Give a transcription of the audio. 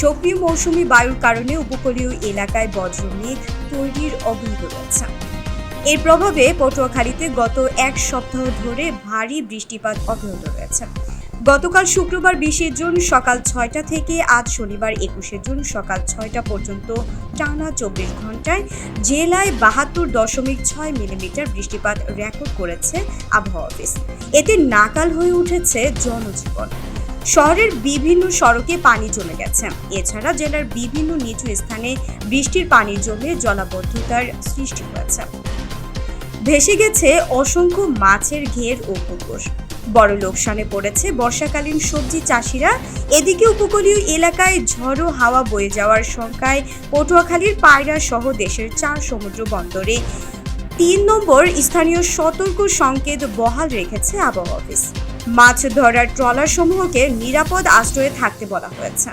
সক্রিয় মৌসুমি বায়ুর কারণে উপকূলীয় এলাকায় বজ্রমেঘ তৈরির অবৈধ রয়েছে। এর প্রভাবে পটুয়াখালীতে গত এক সপ্তাহ ধরে ভারী বৃষ্টিপাত অব্যাহত রয়েছে। গতকাল শুক্রবার বিশে জুন সকাল ছয়টা থেকে আজ শনিবার একুশে জুন সকাল ছয়টা পর্যন্ত টানা চব্বিশ ঘন্টায় জেলায় বাহাত্তর দশমিক ছয় মিলিমিটার বৃষ্টিপাত রেকর্ড করেছে আবহাওয়া অফিস। এতে নাকাল হয়ে উঠেছে জনজীবন। শহরের বিভিন্ন সড়কে পানি জমে গেছে। এছাড়া জেলার বিভিন্ন নিচু স্থানে বৃষ্টির পানি জমে জলাবদ্ধতার সৃষ্টি হয়েছে। ভেসে গেছে অসংখ্য মাছের ঘের ও পুকুর। বড় লোকসানে পড়েছে বর্ষাকালীন সবজি চাষিরা। এদিকে উপকূলীয় এলাকায় ঝড়ো হাওয়া বয়ে যাওয়ার শঙ্কায় পটুয়াখালীর পায়রা সহ দেশের চার সমুদ্র বন্দরে তিন নম্বর স্থানীয় সতর্ক সংকেত বহাল রেখেছে আবহাওয়া অফিস। মাছ ধরার ট্রলার সমূহকে নিরাপদ আশ্রয়ে থাকতে বলা হয়েছে।